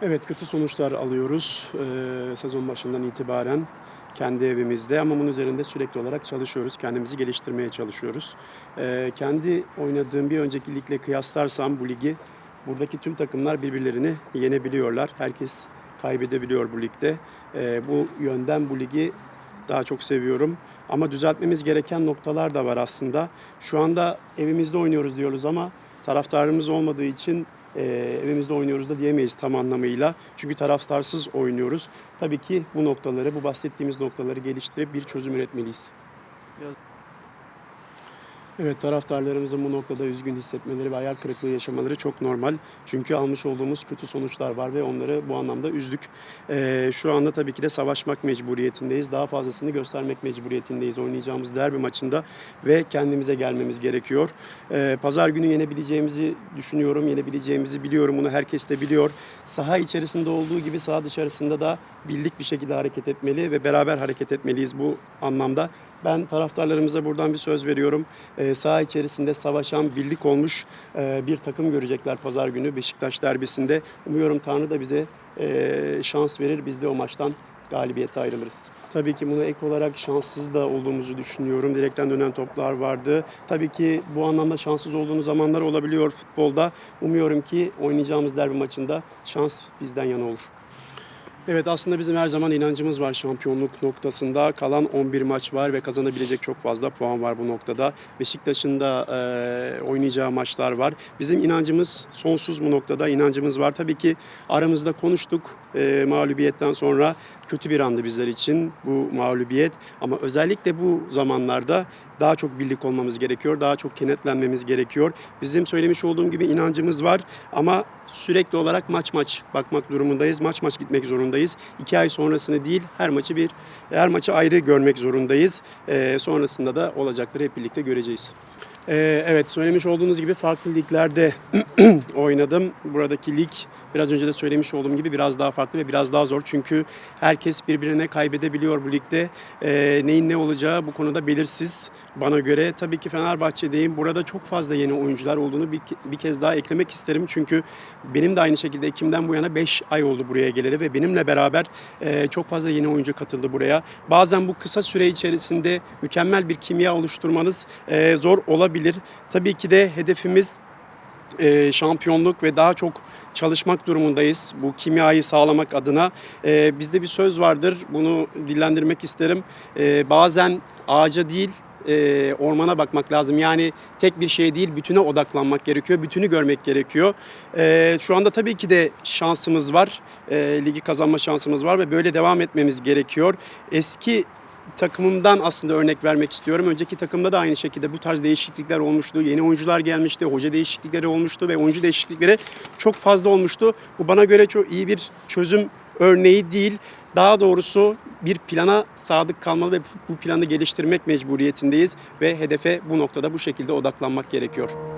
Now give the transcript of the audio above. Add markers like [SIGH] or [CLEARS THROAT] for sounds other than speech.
Evet kötü sonuçlar alıyoruz eee, sezon başından itibaren kendi evimizde ama bunun üzerinde sürekli olarak çalışıyoruz. Kendimizi geliştirmeye çalışıyoruz. Eee, kendi oynadığım bir önceki ligle kıyaslarsam bu ligi buradaki tüm takımlar birbirlerini yenebiliyorlar. Herkes kaybedebiliyor bu ligde. Eee, bu yönden bu ligi daha çok seviyorum. Ama düzeltmemiz gereken noktalar da var aslında. Şu anda evimizde oynuyoruz diyoruz ama taraftarımız olmadığı için e, evimizde oynuyoruz da diyemeyiz tam anlamıyla. Çünkü taraftarsız oynuyoruz. Tabii ki bu noktaları, bu bahsettiğimiz noktaları geliştirip bir çözüm üretmeliyiz. Evet taraftarlarımızın bu noktada üzgün hissetmeleri ve hayal kırıklığı yaşamaları çok normal. Çünkü almış olduğumuz kötü sonuçlar var ve onları bu anlamda üzdük. Ee, şu anda tabii ki de savaşmak mecburiyetindeyiz. Daha fazlasını göstermek mecburiyetindeyiz oynayacağımız derbi maçında ve kendimize gelmemiz gerekiyor. Ee, Pazar günü yenebileceğimizi düşünüyorum, yenebileceğimizi biliyorum. Bunu herkes de biliyor. Saha içerisinde olduğu gibi saha dışarısında da birlik bir şekilde hareket etmeli ve beraber hareket etmeliyiz bu anlamda. Ben taraftarlarımıza buradan bir söz veriyorum. Ee, saha içerisinde savaşan, birlik olmuş e, bir takım görecekler pazar günü Beşiktaş derbisinde. Umuyorum Tanrı da bize e, şans verir. Biz de o maçtan galibiyette ayrılırız. Tabii ki buna ek olarak şanssız da olduğumuzu düşünüyorum. Direkten dönen toplar vardı. Tabii ki bu anlamda şanssız olduğumuz zamanlar olabiliyor futbolda. Umuyorum ki oynayacağımız derbi maçında şans bizden yana olur. Evet aslında bizim her zaman inancımız var şampiyonluk noktasında. Kalan 11 maç var ve kazanabilecek çok fazla puan var bu noktada. Beşiktaş'ın da e, oynayacağı maçlar var. Bizim inancımız sonsuz bu noktada inancımız var. Tabii ki aramızda konuştuk e, mağlubiyetten sonra. Kötü bir andı bizler için bu mağlubiyet. Ama özellikle bu zamanlarda daha çok birlik olmamız gerekiyor. Daha çok kenetlenmemiz gerekiyor. Bizim söylemiş olduğum gibi inancımız var ama sürekli olarak maç maç bakmak durumundayız. Maç maç gitmek zorundayız. İki ay sonrasını değil her maçı bir her maçı ayrı görmek zorundayız. Ee, sonrasında da olacakları hep birlikte göreceğiz. Ee, evet söylemiş olduğunuz gibi farklı liglerde [CLEARS THROAT] oynadım. Buradaki lig biraz önce de söylemiş olduğum gibi biraz daha farklı ve biraz daha zor. Çünkü herkes birbirine kaybedebiliyor bu ligde. Ee, neyin ne olacağı bu konuda belirsiz bana göre. Tabii ki Fenerbahçe'deyim. Burada çok fazla yeni oyuncular olduğunu bir, bir kez daha eklemek isterim. Çünkü benim de aynı şekilde Ekim'den bu yana 5 ay oldu buraya geleli ve benimle beraber e, çok fazla yeni oyuncu katıldı buraya. Bazen bu kısa süre içerisinde mükemmel bir kimya oluşturmanız e, zor olabilir. Tabii ki de hedefimiz e, şampiyonluk ve daha çok çalışmak durumundayız bu kimyayı sağlamak adına. E, bizde bir söz vardır, bunu dillendirmek isterim. E, bazen ağaca değil e, ormana bakmak lazım. Yani tek bir şey değil, bütüne odaklanmak gerekiyor, bütünü görmek gerekiyor. E, şu anda tabii ki de şansımız var, e, ligi kazanma şansımız var ve böyle devam etmemiz gerekiyor. Eski takımımdan aslında örnek vermek istiyorum. Önceki takımda da aynı şekilde bu tarz değişiklikler olmuştu. Yeni oyuncular gelmişti, hoca değişiklikleri olmuştu ve oyuncu değişiklikleri çok fazla olmuştu. Bu bana göre çok iyi bir çözüm örneği değil. Daha doğrusu bir plana sadık kalmalı ve bu planı geliştirmek mecburiyetindeyiz ve hedefe bu noktada bu şekilde odaklanmak gerekiyor.